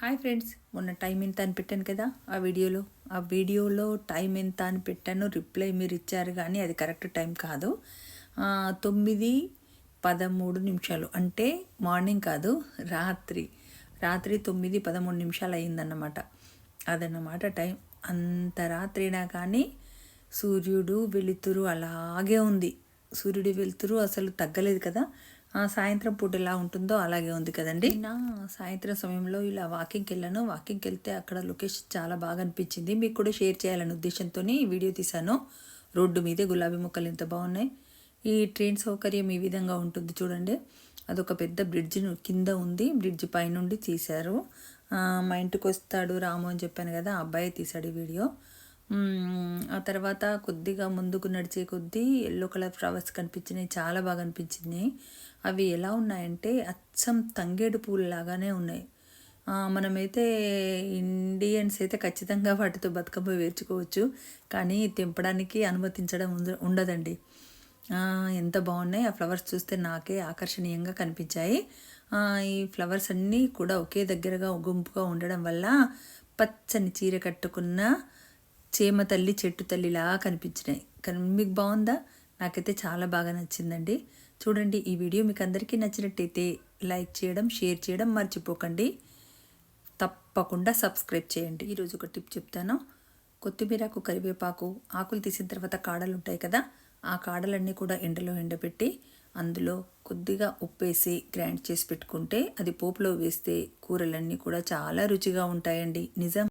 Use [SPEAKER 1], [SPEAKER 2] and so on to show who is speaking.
[SPEAKER 1] Hi friends మొన్న time ఎంత అని పెట్టాను కదా ఆ వీడియోలో. ఆ వీడియోలో టైం ఎంత అని పెట్టాను రిప్లై మీరు ఇచ్చారు కానీ అది కరెక్ట్ టైం కాదు. తొమ్మిది పదమూడు నిమిషాలు అంటే మార్నింగ్ కాదు రాత్రి. రాత్రి తొమ్మిది పదమూడు నిమిషాలు అయిందన్నమాట అదన్నమాట టైం. అంత రాత్రినా కానీ సూర్యుడు వెలుతురు అలాగే ఉంది. సూర్యుడి వెలుతురు అసలు తగ్గలేదు కదా. సాయంత్రం పూట ఎలా ఉంటుందో అలాగే ఉంది కదండి. నా సాయంత్రం సమయంలో ఇలా వాకింగ్కి వెళ్ళాను. వాకింగ్కి వెళ్తే అక్కడ లొకేషన్ చాలా బాగా అనిపించింది. మీకు కూడా షేర్ చేయాలనే ఉద్దేశంతో ఈ వీడియో తీశాను. రోడ్డు మీదే గులాబీ మొక్కలు ఎంత బాగున్నాయి. ఈ ట్రైన్ సౌకర్యం ఈ విధంగా ఉంటుంది చూడండి. అదొక పెద్ద బ్రిడ్జ్ కింద ఉంది. బ్రిడ్జ్ పైనుండి తీశారు. మా ఇంటికి వస్తాడు రాము అని చెప్పాను కదా అబ్బాయి తీశాడు ఈ వీడియో ఆ తర్వాత కొద్దిగా ముందుకు నడిచే కొద్దీ ఎల్లో కలర్ ఫ్లవర్స్ కనిపించినాయి చాలా బాగా అనిపించింది అవి ఎలా ఉన్నాయంటే అచ్చం తంగేడు పూలు లాగానే ఉన్నాయి. మనమైతే ఇండియన్స్ అయితే ఖచ్చితంగా వాటితో బతుకమ్మ వేర్చుకోవచ్చు కానీ తెంపడానికి అనుమతించడం ఉండదండి. ఎంత బాగున్నాయి ఆ ఫ్లవర్స్ చూస్తే నాకే ఆకర్షణీయంగా కనిపించాయి. ఈ ఫ్లవర్స్ అన్నీ కూడా ఒకే దగ్గరగా గుంపుగా ఉండడం వల్ల పచ్చని చీర కట్టుకున్న చేమ తల్లి చెట్టు తల్లిలా కనిపించినాయి. కానీ మీకు బాగుందా? నాకైతే చాలా బాగా నచ్చిందండి. చూడండి ఈ వీడియో మీకు అందరికీ నచ్చినట్టయితే లైక్ చేయడం షేర్ చేయడం మర్చిపోకండి. తప్పకుండా సబ్స్క్రైబ్ చేయండి. ఈరోజు ఒక టిప్ చెప్తాను. కొత్తిమీరకు కరివేపాకు ఆకులు తీసిన తర్వాత కాడలు ఉంటాయి కదా ఆ కాడలన్నీ కూడా ఎండలో ఎండబెట్టి అందులో కొద్దిగా ఉప్పేసి గ్రైండ్ చేసి పెట్టుకుంటే అది పోపులో వేస్తే కూరలన్నీ కూడా చాలా రుచిగా ఉంటాయండి. నిజం